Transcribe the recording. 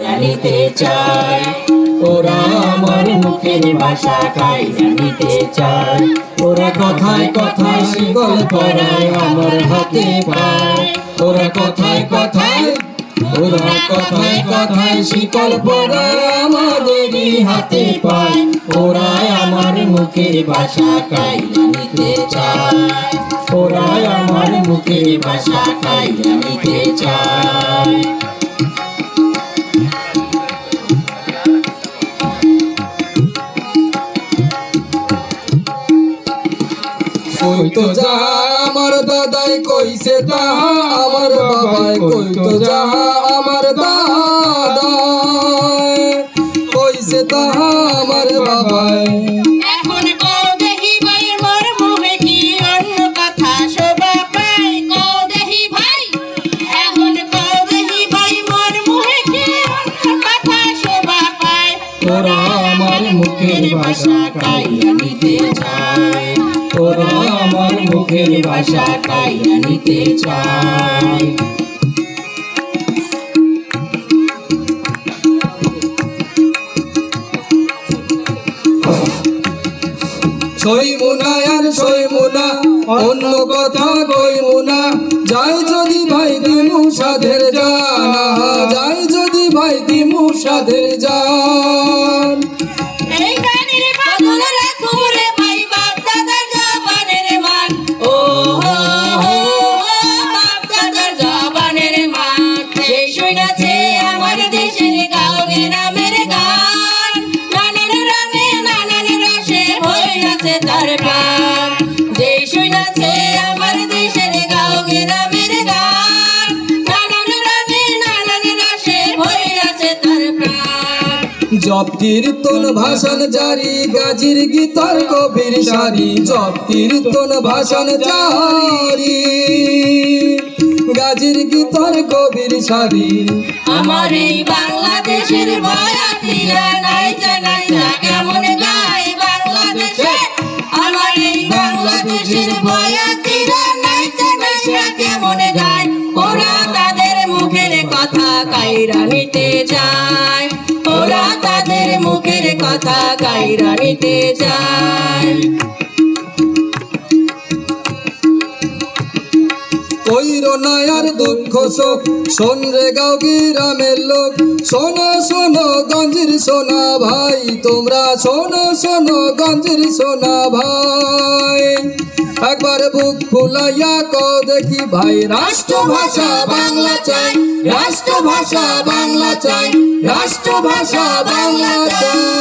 জানিতে চায়, ওরা আমার মুখের ভাষা কাই জানিতে চায়। ওরা কথায় কথায় শিকল পরায় আমার হাতে পায়। ওরা কথায় কথায়, ওরা কথায় কথায় শিকল পরায় আমাদেরই হাতে পায়। ওরা আমার মুখের ভাষা কাই জানিতে চায়। ওরা আমার মুখের ভাষা কাই জানিতে চায়। কই তো যা আমার দাদাই কইছে তাহা আমার বাবাই কই তো যা আমার দাদাই কইছে তাহা আমার বাবাই। ওরা আমার মুখের ভাষা কাইয়া নিতে চায়। মুখের ভাষা কাইয়া নিতে চায় ছই মুনা আর ছই মুনা অন্য কথা কই মুনা। যাই যদি ভাই দিমু সাধের জানা, যাই যদি ভাই দিমু সাধের জান। এই গানের বদল প্রাণ জপ কীর্তন ভাষণ জারি, গাজির গীতর কবির সারি। জপ কীর্তন ভাষণ জারি, গাজির গীতর কবির সারি। আমার এই বাংলাদেশের বয়াতিরা নাই জানাই না কেমন না কেমন গায় ওরা তাদের মুখের কথা কাইরা নিতে মুখের কথা কাইরা নিতে চাই নায়ার দুঃখ শোক, শোন গাও গ্রামের লোক। শোনো শোনো গঞ্জির সোনা ভাই, তোমরা শোনো শোনো গঞ্জির সোনা ভাই। একবার বুক ফুলাইয়া কও দেখি ভাই, রাষ্ট্রভাষা বাংলা চাই, রাষ্ট্রভাষা বাংলা চাই, রাষ্ট্রভাষা বাংলা চাই।